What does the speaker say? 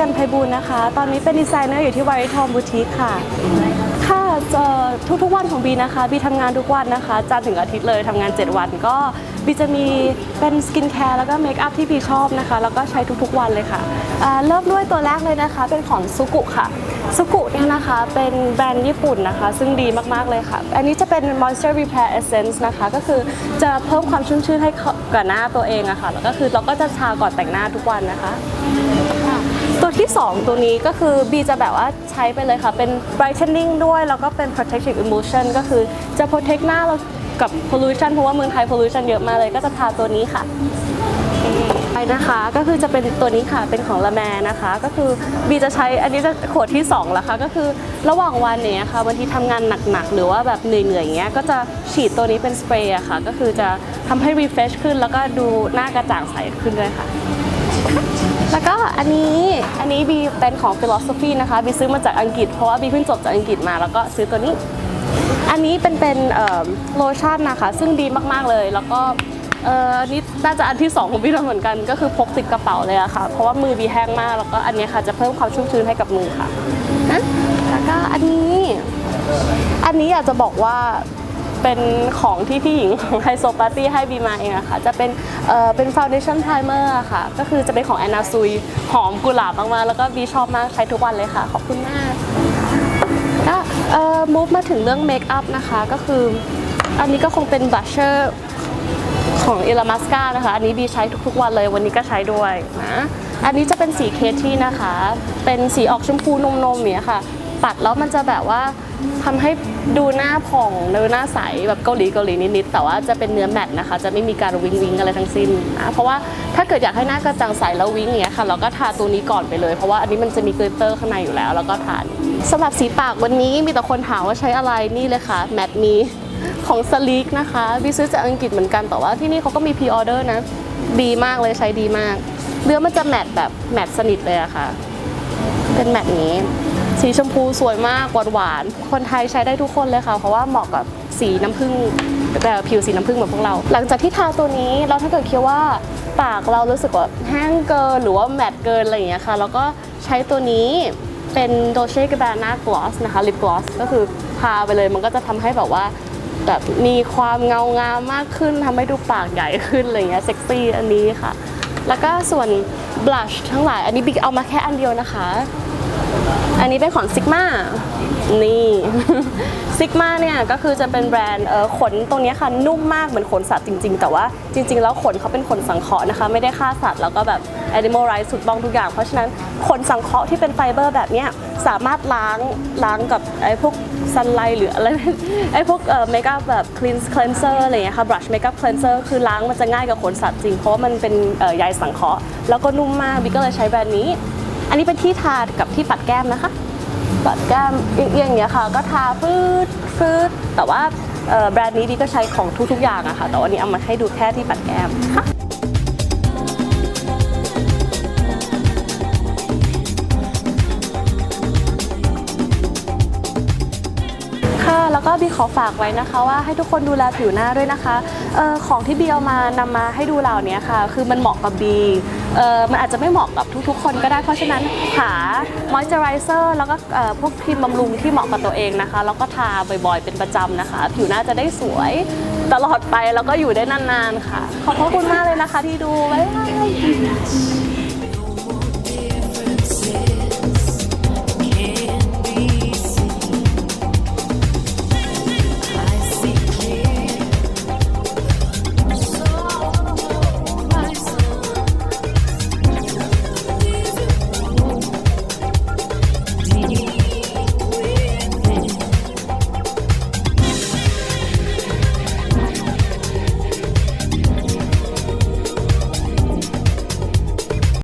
กันไพบูลนะคะ ตอนนี้เป็นดีไซเนอร์อยู่ที่วาริทอมบูติกค่ะ ค่ะเอ่อทุกๆวันของบีนะคะ บีทำงานทุกวันนะคะ จันทร์ถึงอาทิตย์เลยทำงาน 7 วัน ก็บีจะมีเป็นสกินแคร์แล้วก็เมคอัพที่บีชอบนะคะ แล้วก็ใช้ทุกๆวันเลยค่ะอ่าเริ่มด้วยตัวแรกเลยนะคะ เป็นของซุกุค่ะซุกุเนี่ยนะคะเป็นแบรนด์ญี่ปุ่นนะคะ ซึ่งดีมาก ๆ เลยค่ะ อันนี้จะเป็น moisture repair essence นะคะ ก็คือจะเพิ่มความชุ่มชื่นให้กับหน้าตัวเองอะค่ะแล้วก็คือเราก็จะทาก่อนแต่งหน้าทุกวันนะคะ ตัวที่ 2 ตัวนี้ก็คือบีจะแบบว่าใช้ไปเลยค่ะ เป็น brightening ด้วยแล้วก็เป็น protective emulsion ก็คือจะ protect หน้าเรากับ pollution เพราะว่าเมืองไทย pollution เยอะมากเลยก็จะทาตัวนี้ค่ะไปนะคะก็คือจะเป็นตัวนี้ค่ะเป็นของละแมนะคะ ก็คือบีจะใช้อันนี้จะขวดที่2แล้วค่ะก็คือระหว่างวันเนี่ยค่ะบางทีทำงานหนักๆ หรือว่าแบบเหนื่อยๆอย่างเงี้ยก็จะฉีดตัวนี้เป็นสเปรย์อะค่ะ ก็คือจะทำให้ refresh ขึ้นแล้วก็ดูหน้ากระจ่างใสขึ้นด้วยค่ะ แล้วก็อันนี้อันนี้บีเป็นของ philosophy นะคะบีซื้อมาจากอังกฤษเพราะว่าบีเพิ่งจบจากอังกฤษมาแล้วก็ซื้อตัวนี้ อันนี้เป็นเป็นโลชั่นนะคะ ซึ่งดีมากๆเลย แล้วก็เอ่อนี่น่าจะอันที่ 2 ของบีแล้วเหมือนกัน ก็คือพกติดกระเป๋าเลยอะค่ะ เพราะว่ามือบีแห้งมาก แล้วก็อันนี้ค่ะจะเพิ่มความชุ่มชื้นให้กับมือค่ะนะแล้วก็อันนี้ อันนี้อยากจะบอกว่า เป็นของที่พี่หญิงของไฮโซปาร์ตี้ให้บีมาเองอะค่ะ จะเป็นเอ่อเป็นฟาวเดชั่นไพรเมอร์ค่ะ ก็คือจะเป็นของแอนนาซุย หอมกุหลาบมากๆ แล้วก็บีชอบมากใช้ทุกวันเลยค่ะ ขอบคุณมากก็เอ่อ move มาถึงเรื่องเมคอัพนะคะ ก็คืออันนี้ก็คงเป็นบัชเชอร์ของเอลามัสกานะคะ อันนี้บีใช้ทุกๆวันเลย วันนี้ก็ใช้ด้วยนะ อันนี้จะเป็นสีเคที่นะคะ เป็นสีออกชมพูนมๆเนี่ยค่ะ ปัดแล้วมันจะแบบว่า ทำให้ดูหน้าผ่องดูหน้าใสแบบเกาหลีเกาหลีนิดๆแต่ว่าจะเป็นเนื้อแมตต์นะคะ จะไม่มีการวิงวิงอะไรทั้งสิ้นนะเพราะว่าถ้าเกิดอยากให้หน้ากระจ่างใสแล้ววิงอย่างเงี้ยค่ะ เราก็ทาตัวนี้ก่อนไปเลย เพราะว่าอันนี้มันจะมีเกลเตอร์ข้างในอยู่แล้ว แล้วก็ทานสำหรับสีปากวันนี้มีแต่คนถามว่าใช้อะไรนี่เลยค่ะแมตต์มีของสลีกนะคะบีซื้อจากอังกฤษเหมือนกันแต่ว่าที่นี่เขาก็มีพรีออเดอร์นะ ดีมากเลยใช้ดีมากเนื้อมันจะแมตต์แบบแมตต์สนิทเลยอะค่ะ เป็นแมตต์นี้ สีชมพูสวยมากหวานหวานคนไทยใช้ได้ทุกคนเลยค่ะ เพราะว่าเหมาะกับสีน้ำผึ้งแต่ผิวสีน้ำผึ้งเหมือนพวกเรา หลังจากที่ทาตัวนี้เราถ้าเกิดคิดว่าปากเรารู้สึกว่าแห้งเกินหรือว่าแมตต์เกินอะไรอย่างเงี้ยค่ะแล้วก็ใช้ตัวนี้เป็นโดเช่ก b บ n น g กลอสนะคะลิปกลอสก็คือทาไปเลยมันก็จะทำให้แบบว่าแบบมีความเงางามมากขึ้นทำให้ดูปากใหญ่ขึ้นอะไรเงี้ยเซ็กซี่อันนี้ค่ะ แล้วก็ส่วนบลัชทั้งหลายอันนี้บิ๊กเอามาแค่อันเดียวนะคะ อันนี้เป็นของซิกมานี่ซิกมาเนี่ยก็คือจะเป็นแบรนด์ขนตรงนี้ค่ะนุ่มมากเหมือนขนสัตว์จริง ๆ แต่ว่าจริง ๆ แล้วขนเขาเป็นขนสังเคราะห์นะคะ ไม่ได้ฆ่าสัตว์แล้วก็แบบ animal rights ถูกต้องทุกอย่าง เพราะฉะนั้นขนสังเคราะห์ที่เป็นไฟเบอร์แบบนี้สามารถล้างล้างกับไอ้พวกซันไลหรืออะไรไอ้พวกเอ่อเมคอัพแบบ cleanse cleanser อะไรอย่างเงี้ยค่ะ brush makeup cleanser คือล้างมันจะง่ายกับขนสัตว์จริงเพราะว่ามันเป็นใยสังเคราะห์แล้วก็นุ่มมากบิ๊กก็เลยใช้แบรนด์นี้ อันนี้เป็นที่ทากับที่ปัดแก้มนะคะ ปัดแก้มเอียงๆอย่างเงี้ยค่ะ ก็ทาฟืดฟืดแต่ว่าแบรนด์นี้ดีก็ใช้ของทุกๆอย่างอะค่ะ แต่วันนี้เอามาให้ดูแค่ที่ปัดแก้มค่ะ แล้วก็บีขอฝากไว้นะคะว่าให้ทุกคนดูแลผิวหน้าด้วยนะคะเออของที่บีเอามานำมาให้ดูเราเนี้ยค่ะ คือมันเหมาะกับบีเออมันอาจจะไม่เหมาะกับทุกๆ คนก็ได้ เพราะฉะนั้นหามอยเจอไรเซอร์แล้วก็เออพวกครีมบำรุงที่เหมาะกับตัวเองนะคะ แล้วก็ทาบ่อยๆ เป็นประจำนะคะ ผิวหน้าจะได้สวยตลอดไปแล้วก็อยู่ได้นานๆค่ะ ขอบพระคุณมากเลยนะคะที่ดู บ๊ายบาย